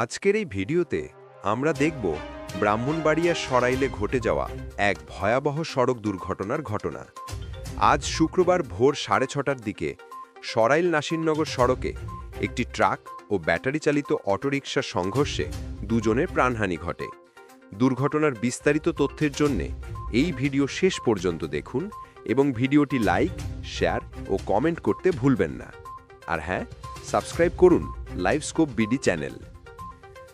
আজকের এই ভিডিওতে আমরা দেখব ব্রাহ্মণবাড়িয়া সরাইলে ঘটে যাওয়া এক ভয়াবহ সড়ক দুর্ঘটনার ঘটনা। আজ শুক্রবার ভোর সাড়ে ছটার দিকে সরাইল নাসিরনগর সড়কে একটি ট্রাক ও ব্যাটারি চালিত অটোরিকশার সংঘর্ষে দুজনের প্রাণহানি ঘটে। দুর্ঘটনার বিস্তারিত তথ্যের জন্যে এই ভিডিও শেষ পর্যন্ত দেখুন এবং ভিডিওটি লাইক, শেয়ার ও কমেন্ট করতে ভুলবেন না। আর হ্যাঁ সাবস্ক্রাইব করুন লাইভস্কোপ বিডি চ্যানেল।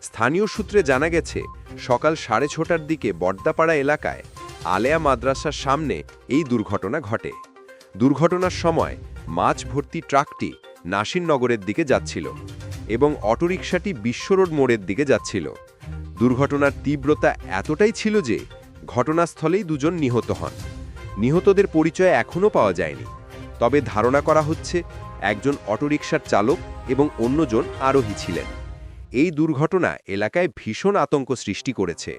স্থানীয় সূত্রে জানা গেছে, সকাল সাড়ে ছটার দিকে বড্ডাপাড়া এলাকায় আলেয়া মাদ্রাসার সামনে এই দুর্ঘটনা ঘটে। দুর্ঘটনার সময় মাছ ভর্তি ট্রাকটি নাসিরনগরের দিকে যাচ্ছিল এবং অটোরিকশাটি বিশ্বরোড মোড়ের দিকে যাচ্ছিল। দুর্ঘটনার তীব্রতা এতটাই ছিল যে ঘটনাস্থলেই দুজন নিহত হন। নিহতদের পরিচয় এখনও পাওয়া যায়নি। তবে ধারণা করা হচ্ছে, একজন অটোরিকশার চালক এবং অন্যজন আরোহী ছিলেন। এই দুর্ঘটনা এলাকায় ভীষণ আতঙ্ক সৃষ্টি করেছে।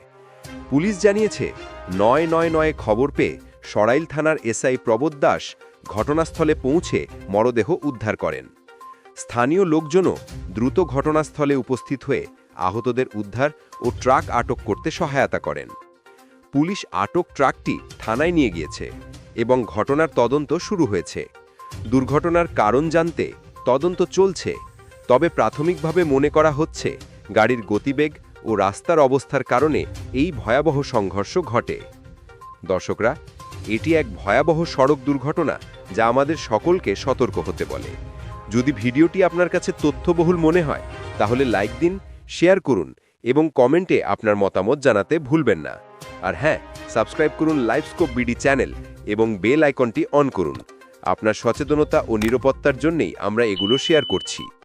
পুলিশ জানিয়েছে, নয় নয় নয় খবর পেয়ে সরাইল থানার এসআই প্রবোধ দাস ঘটনাস্থলে পৌঁছে মরদেহ উদ্ধার করেন। স্থানীয় লোকজনও দ্রুত ঘটনাস্থলে উপস্থিত হয়ে আহতদের উদ্ধার ও ট্রাক আটক করতে সহায়তা করেন। পুলিশ আটক ট্রাকটি থানায় নিয়ে গিয়েছে এবং ঘটনার তদন্ত শুরু হয়েছে। দুর্ঘটনার কারণ জানতে তদন্ত চলছে তবে প্রাথমিকভাবে মনে করা হচ্ছে, গাড়ির গতিবেগ ও রাস্তার অবস্থার কারণে এই ভয়াবহ সংঘর্ষ ঘটে। দর্শকরা, এটি এক ভয়াবহ সড়ক দুর্ঘটনা যা আমাদের সকলকে সতর্ক হতে বলে। যদি ভিডিওটি আপনার কাছে তথ্যবহুল মনে হয়, তাহলে লাইক দিন, শেয়ার করুন এবং কমেন্টে আপনার মতামত জানাতে ভুলবেন না। আর হ্যাঁ সাবস্ক্রাইব করুন লাইভস্কোপ বিডি চ্যানেল এবং বেল আইকনটি অন করুন। আপনার সচেতনতা ও নিরাপত্তার জন্যেই আমরা এগুলো শেয়ার করছি।